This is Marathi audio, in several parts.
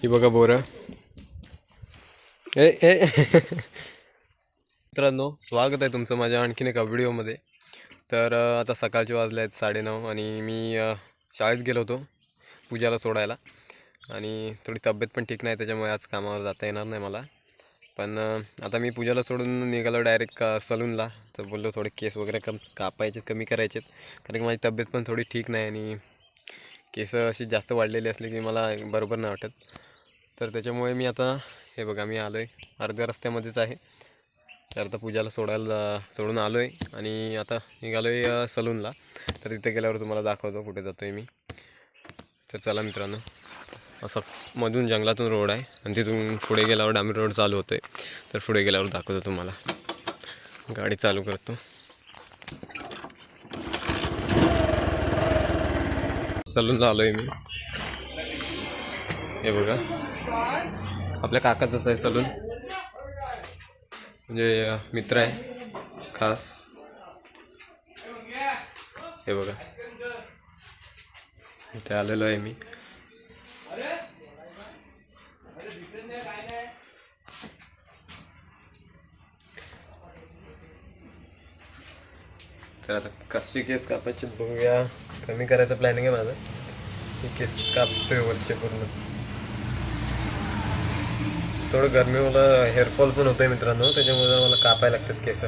ही बघा बोरं. ए ए. मित्रांनो स्वागत आहे तुमचं माझ्या आणखीन एका व्हिडिओमध्ये. तर आता सकाळचे वाजले आहेत साडेनऊ आणि मी शाळेत गेलो होतो पूजाला सोडायला. आणि थोडी तब्येत पण ठीक नाही त्याच्यामुळे आज कामावर जाता येणार नाही मला. पण आता मी पूजाला सोडून निघालो डायरेक्ट का सलूनला. तर बोललो थोडे केस वगैरे कम कापायचे कमी करायचेत. कारण की माझी तब्येत पण थोडी ठीक नाही आणि केस अशी जास्त वाढलेली असली की मला बरोबर नाही वाटत. तर त्याच्यामुळे मी आता हे बघा मी आलो आहे अर्ध्या रस्त्यामध्येच आहे. तर आता पूजाला सोडायला सोडून आलो आहे आणि आता निघालो आहे सलूनला. तर तिथे गेल्यावर तुम्हाला दाखवतो कुठे जातो आहे मी. तर चला मित्रांनो असं मधून जंगलातून रोड आहे आणि तिथून पुढे गेल्यावर डांबरी रोड चालू होतो आहे तर पुढे गेल्यावर दाखवतो तुम्हाला. गाडी चालू करतो. सलूनला आलो आहे मी. हे बघा. आपल्या काकाचंच आहे सलून. म्हणजे मित्र आहे. खास. हे बघा. इथे आलेलो आहे मी. तर आता कशी केस कापायचे बघूया. कमी करायचं प्लॅनिंग आहे माझं. केस कापतोय वरचे पूर्ण. थोडं गरमी मला हेअरफॉल पण होतोय मित्रांनो त्याच्यामुळे मला कापायला लागतात केस.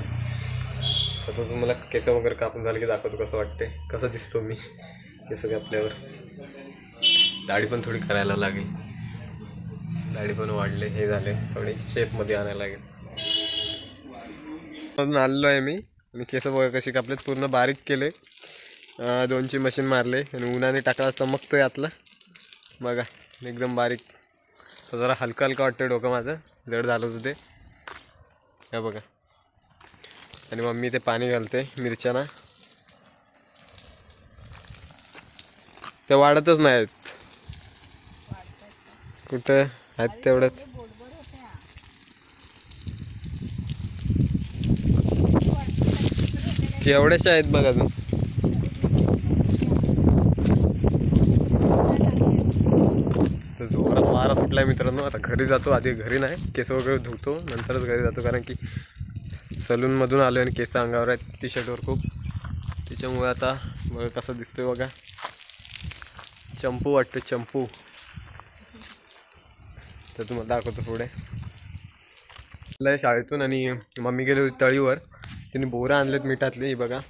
तर तो तुम्हाला केस वगैरे कापून झालं की दाखवतो कसं वाटते कसं दिसतो मी? केस कापल्यावर दाढी पण थोडी करायला लागेल. दाढी पण वाढले हे झाले. थोडी शेपमध्ये आणायला लागेल. अजून आलेलो आहे मी आणि केस वगैरे कशी कापलेत पूर्ण बारीक केले. दोनची मशीन मारले आणि उन्हाने टाकला आहे यातलं बघा एकदम बारीक. तर जरा हलकं हलकं वाटतं डोकं माझं. जड झालं होतं ते. हे बघा. आणि मम्मी ते पाणी घालते मिरच्याना. ते वाढतच नाहीत. कुठं आहेत तेवढंच. केवढ्याशा आहेत बघा अजून. तर जोरात वारा आहे मित्रांनो. आता घरी जातो. आधी घरी नाही. केस वगैरे धुतो. नंतरच घरी जातो कारण की सलूनमधून आलो आणि केस अंगावर आहेत. टी शर्टवर खूप. त्याच्यामुळे आता बघा कसं दिसतोय बघा. चंपू वाटतो चंपू. तर तुम्हाला दाखवतो पुढे. आलोय शाळेतून आणि मम्मी गेली होती तळीवर. तिने बोरं आणलेत मिठातली. ही बघा.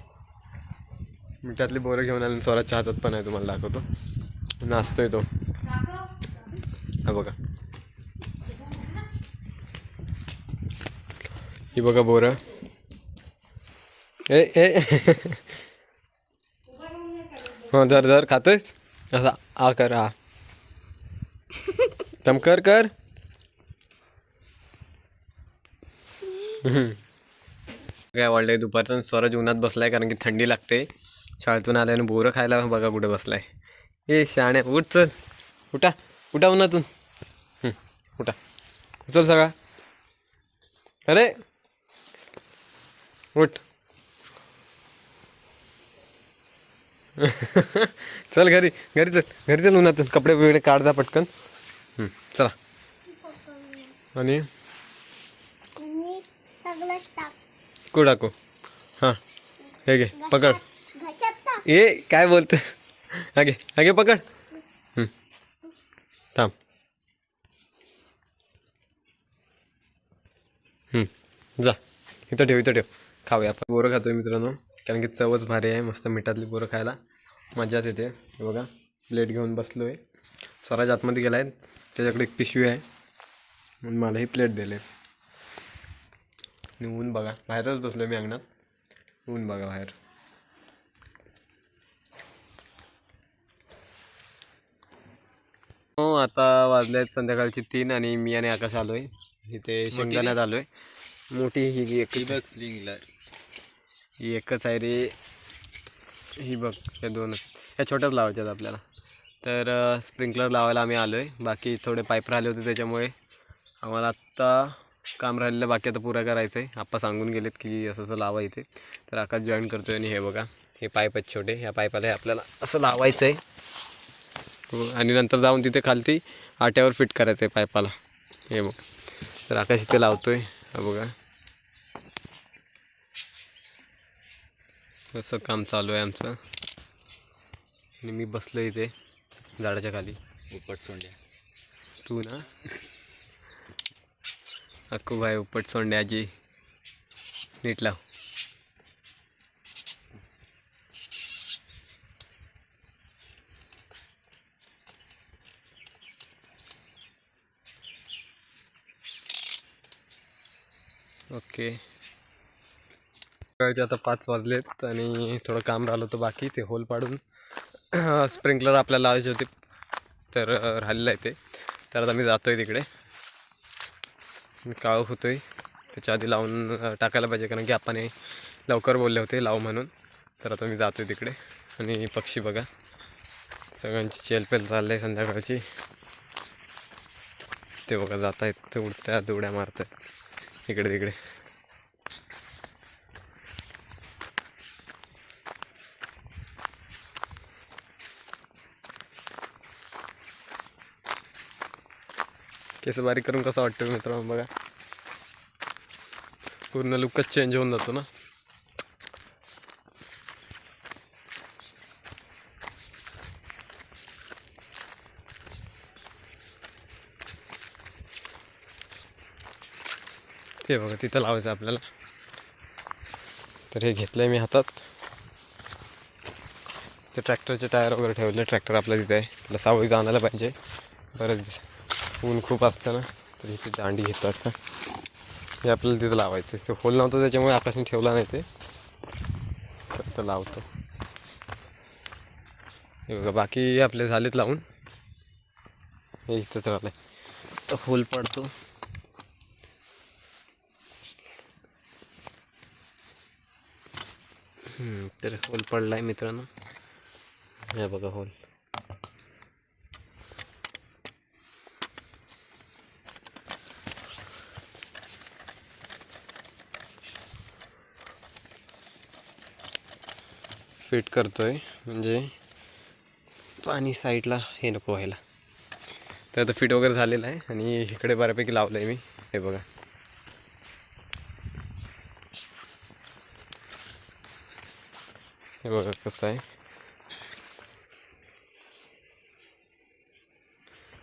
मिठातली बोरं घेऊन आले स्वराच्या हातात पण आहे. तुम्हाला दाखवतो. नाचतोय तो हा बघा. ही बघा बोरं. ए ए. हो धर धर. खातोयस? असा आ कर आ. तम कर कर. काय वाढलंय दुपारचं स्वराज उन्हात बसलाय कारण की थंडी लागते. शाळेतून आल्याने बोरं खायला बघा कुठे बसलाय. ए शाण्या उठ चल. उठा. उठा उन्हातून. उठा उचल सगळा. अरे! उठ. चल घरी घरी चल घरी चल उन्हातून. कपडे बिपडे काढ जा पटकन. चला. आणि? को टाकू. हां. हे घे पकड. ए काय बोलते हा घे पकड. थांब हं, जा. इथं ठेव इथं ठेव. खाऊया आपण. बोरं खातोय मित्रांनो. कारण की चवच भारी आहे मस्त मिठातली बोरं खायला. मजाच येते. हे बघा प्लेट घेऊन बसलो आहे स्वराज आतमध्ये गेला आहे त्याच्याकडे एक पिशवी आहे. म्हणून मलाही प्लेट दिले. आणि ऊन बघा. बाहेरच बसलो मी अंगणात. ऊन बघा बाहेर. हो आता वाजले आहेत संध्याकाळची तीन आणि मी आणि आकाश आलो आहे इथे शेंगदाण्यात आलो आहे मोठी ही एक ही एकच आहे रे. ही बघ या दोनच या छोट्याच लावायच्यात आपल्याला. तर स्प्रिंकलर लावायला आम्ही आलो आहे बाकी थोडे पाईप राहिले होते त्याच्यामुळे आम्हाला आत्ता काम राहिलेलं बाकी आता पुरा करायचं आहे आप्पा सांगून गेलेत की असं असं लावा इथे. तर आकाश जॉईन करतोय आणि हे बघा हे पाईप आहेत छोटे. ह्या पाईपाला हे आपल्याला असं लावायचं आहे आणि नंतर जाऊन तिथे खालती आट्यावर फिट करायचं आहे पाईपाला हे बघ. तर आकाश इथे लावतोय. हा बघा. असं काम चालू आहे आमचं. आणि मी बसलो इथे झाडाच्या खाली. उपट सोंड्या. तू ना? अक्कू भाई उपट सोंड्याची. नीट लाव. ओके. सकाळचे आता पाच वाजलेत आणि थोडं काम राहिलं होतं बाकी ते होल पाडून. स्प्रिंकलर आपल्याला लावायचे होते तर राहिलेलं आहे ते. तर आता मी जातो आहे तिकडे. मी काळोख होतो आहे त्याच्या आधी लावून टाकायला पाहिजे कारण की आपण लवकर बोलले होते लाव म्हणून. तर आता मी जातो आहे तिकडे. आणि पक्षी बघा. सगळ्यांची चेलपेल चाललं आहे संध्याकाळची. ते बघा जात आहेत ते उडत्या उड्या मारत आहेत इकडे तिकडे. केस बारीक करून कसं वाटतं मित्रांनो बघा. पूर्ण लुकच चेंज होऊन जातो ना. ते बघा तिथं लावायचं आपल्याला. तर हे घेतलं आहे मी हातात. ते ट्रॅक्टरचे टायर वगैरे ठेवले. ट्रॅक्टर आपल्या तिथे आहे. त्याला सावळी जाणायला पाहिजे. बरेच दिवस ऊन खूप असतं ना तर इथे दांडी घेतात आता. हे आपल्याला तिथं लावायचं आहे. ते होल नव्हतं त्याच्यामुळे आकाशने ठेवला नाही ते. तर इथं लावतो. हे बघा बाकी आपले झालेत लावून. हे इथं तर आलं तर होल पडतो तर होल पडला आहे मित्रांनो. हे बघा होल फिट करतो आहे म्हणजे पाणी साईडला हे नको व्हायला. तर आता फिट वगैरे झालेलं आहे आणि इकडे बऱ्यापैकी लावलं आहे मी. हे बघा. हे बघा कसं आहे.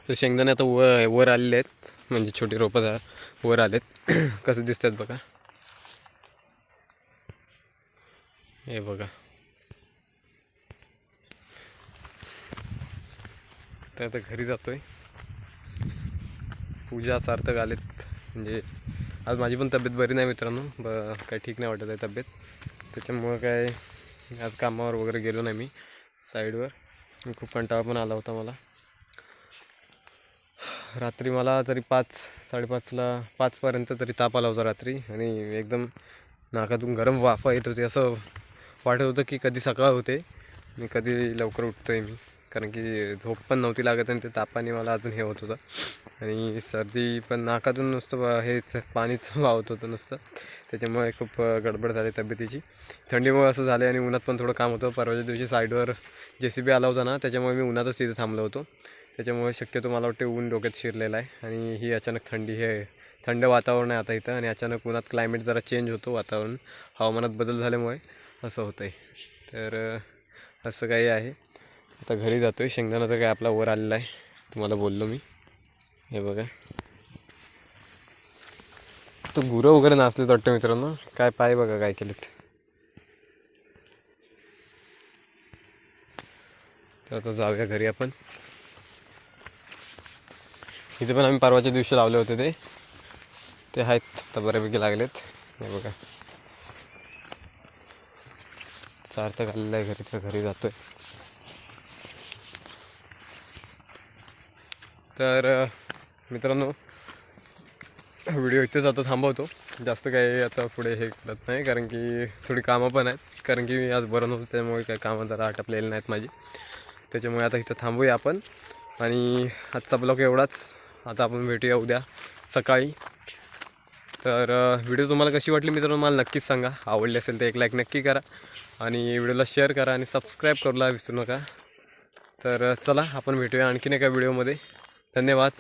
तर शेंगदाणे आता व वर आलेले आहेत. म्हणजे छोटी रोपं जा वर आलेत. कसं दिसतात बघा. हे बघा. तर आता घरी जातो आहे पूजा सार्थक आलेत. म्हणजे आज माझी पण तब्येत बरी नाही मित्रांनो. ब काही ठीक नाही वाटत आहे तब्येत. त्याच्यामुळं काय आज कामावर वगैरे गेलो नाही मी साईडवर. खूप कंटाळा पण आला होता मला. रात्री मला तरी पाच साडेपाचला पाचपर्यंत तरी ताप आला होता रात्री. आणि एकदम नाकातून गरम वाफा येत होती. असं वाटत होतं की कधी सकाळ होते आणि कधी लवकर उठतो आहे मी. कारण की झोप पण नव्हती लागत आणि ते तापाने मला अजून हे होत होतं. आणि सर्दी पण नाकातून नुसतं हेच पाणीच वाहत होतं नुसतं. त्याच्यामुळे खूप गडबड झाली तब्येतीची. थंडीमुळे असं झालं आणि उन्हात पण थोडं काम होतं. परवाच्या दिवशी साईडवर जे सी बी आला होता ना त्याच्यामुळे मी उन्हातच तिथे थांबलो होतो. त्याच्यामुळे शक्यतो मला वाटते ऊन डोक्यात शिरलेलं आहे. आणि ही अचानक थंडी हे थंड वातावरण आहे आता इथं. आणि अचानक उन्हात क्लायमेट जरा चेंज होतो वातावरण. हवामानात बदल झाल्यामुळे असं होतं आहे तर असं काही आहे. आता घरी जातो आहे शेंगदाणा तर काय आपला वर आलेला आहे. तुम्हाला बोललो मी. हे बघा. तो गुरं वगैरे नाचले वाटतं मित्रांनो. काय पाय बघा काय केलेत. तर आता जाऊया घरी आपण. इथे पण आम्ही परवाच्या दिवशी लावले होते ते. ते आहेत. आता बऱ्यापैकी लागलेत. हे बघा. सार्थक आलेलं आहे घरी. तर घरी जातोय. तर मित्रांनो व्हिडिओ इथेच आता थांबवतो. जास्त काही आता पुढे हे करत नाही कारण की थोडी कामं पण आहेत. कारण की मी आज बरं नव्हतं त्यामुळे काही कामं जरा आटपलेली नाहीत माझी. त्याच्यामुळे आता इथं थांबूया आपण. आणि आजचा ब्लॉग एवढाच. आता आपण भेटूया उद्या सकाळी. तर व्हिडिओ तुम्हाला कशी वाटली मित्रांनो मला नक्कीच सांगा. आवडली असेल तर एक लाईक नक्की करा. आणि व्हिडिओला शेअर करा आणि सबस्क्राईब करायला विसरू नका. तर चला आपण भेटूया आणखीन एका व्हिडिओमध्ये. धन्यवाद.